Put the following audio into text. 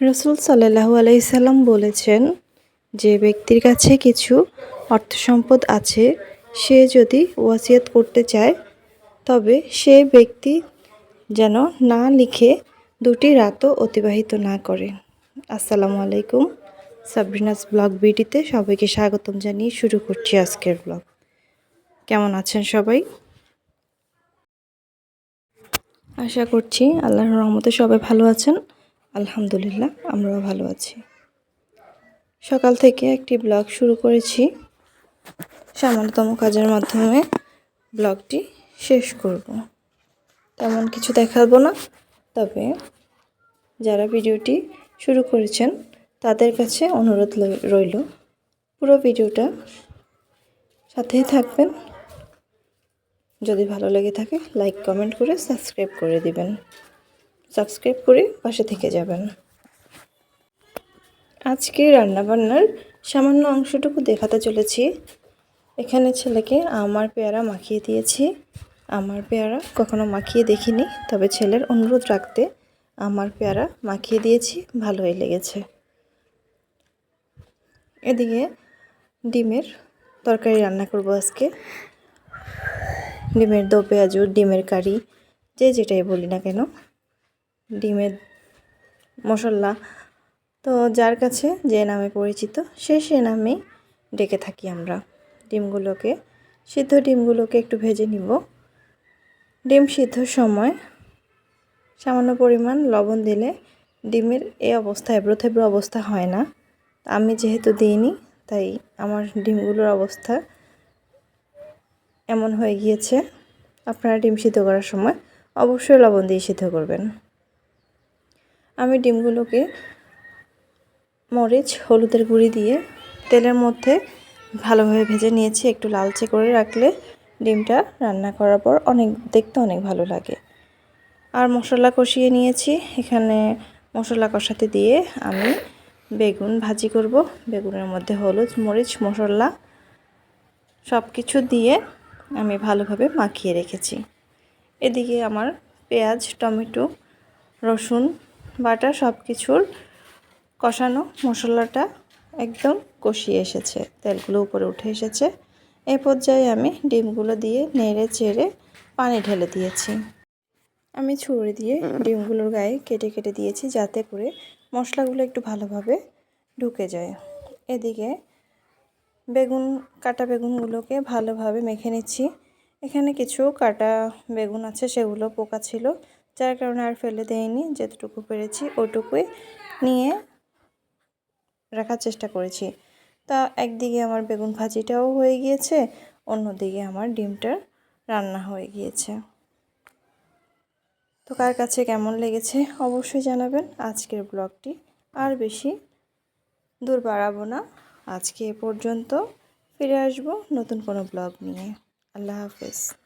রসুল সাল্লাহু আলাইসাল্লাম বলেছেন যে ব্যক্তির কাছে কিছু অর্থ সম্পদ আছে, সে যদি ওয়াসিয়াত করতে চায়, তবে সে ব্যক্তি যেন না লিখে দুটি রাতও অতিবাহিত না করে। আসসালামু আলাইকুম। সাবরিনাস ব্লগ বিডিতে সবাইকে স্বাগতম জানিয়ে শুরু করছি আজকের ব্লগ। কেমন আছেন সবাই? আশা করছি আল্লাহর রহমতে সবাই ভালো আছেন। আলহামদুলিল্লাহ, আমরাও ভালো আছি। সকাল থেকে একটি ব্লগ শুরু করেছি। সামান্যতম কাজের মাধ্যমে ব্লগটি শেষ করব। তেমন কিছু দেখাবো না, তবে যারা ভিডিওটি শুরু করেছেন, তাদের কাছে অনুরোধ রইল, পুরো ভিডিওটা সাথেই থাকবেন। যদি ভালো লেগে থাকে, লাইক, কমেন্ট করে সাবস্ক্রাইব করে দিবেন। সাবস্ক্রাইব করে পাশে থেকে যাবেন। আজকে রান্নাবান্নার সামান্য অংশটুকু দেখাতে চলেছি। এখানে ছেলেকে আমার পেয়ারা মাখিয়ে দিয়েছি। আমার পেয়ারা কখনো মাখিয়ে দেখিনি, তবে ছেলের অনুরোধ রাখতে আমার পেয়ারা মাখিয়ে দিয়েছি, ভালোই লেগেছে। এদিকে ডিমের তরকারি রান্না করব আজকে। ডিমের দো পেঁয়াজু, ডিমের কারি, যে যেটাই বলি না কেন। ডিমের মশলা। তো যার কাছে যে নামে পরিচিত, সে সে নামেই ডেকে থাকি আমরা। ডিমগুলোকে, সিদ্ধ ডিমগুলোকে একটু ভেজে নিব। ডিম সিদ্ধর সময় সামান্য পরিমাণ লবণ দিলে ডিমের এই অবস্থা এবড়ো থেবড়ো অবস্থা হয় না। আমি যেহেতু দিইনি, তাই আমার ডিমগুলোর অবস্থা এমন হয়ে গিয়েছে। আপনারা ডিম সিদ্ধ করার সময় অবশ্যই লবণ দিয়ে সিদ্ধ করবেন। আমি ডিমগুলোকে মরিচ, হলুদের গুঁড়ি দিয়ে তেলের মধ্যে ভালোভাবে ভেজে নিয়েছি। একটু লালচে করে রাখলে ডিমটা রান্না করার পর অনেক, দেখতে অনেক ভালো লাগে। আর মশলা কষিয়ে নিয়েছি। এখানে মশলা কষাতে দিয়ে আমি বেগুন ভাজি করব। বেগুনের মধ্যে হলুদ, মরিচ, মশলা সব কিছু দিয়ে আমি ভালোভাবে মাখিয়ে রেখেছি। এদিকে আমার পেঁয়াজ, টমেটো, রসুন বাটা সব কিছুর কষানো মশলাটা একদম কষিয়ে এসেছে। তেলগুলো উপরে উঠে এসেছে। এই পর্যায়ে আমি ডিমগুলো দিয়ে নেড়ে চেড়ে পানি ঢেলে দিয়েছি। আমি ছুরি দিয়ে ডিমগুলোর গায়ে কেটে কেটে দিয়েছি যাতে করে মশলাগুলো একটু ভালোভাবে ঢুকে যায়। এদিকে বেগুন, কাটা বেগুনগুলোকে ভালোভাবে মেখে নিচ্ছি। এখানে কিছু কাটা বেগুন আছে, সেগুলো পোকা ছিল। যার কারণে আর ফেলে দেয়নি যেতটুকু পেরেছি ওটুকুই নিয়ে রাখার চেষ্টা করেছি। তা একদিকে আমার বেগুন ভাজিটাও হয়ে গিয়েছে, অন্যদিকে আমার ডিমটা রান্না হয়ে গিয়েছে। তো কার কাছে কেমন লেগেছে অবশ্যই জানাবেন। আজকের ব্লগটি আর বেশি দূর বাড়াবো না। আজকে এ পর্যন্ত ফিরে আসব নতুন কোনো ব্লগ নিয়ে। আল্লাহ হাফেজ।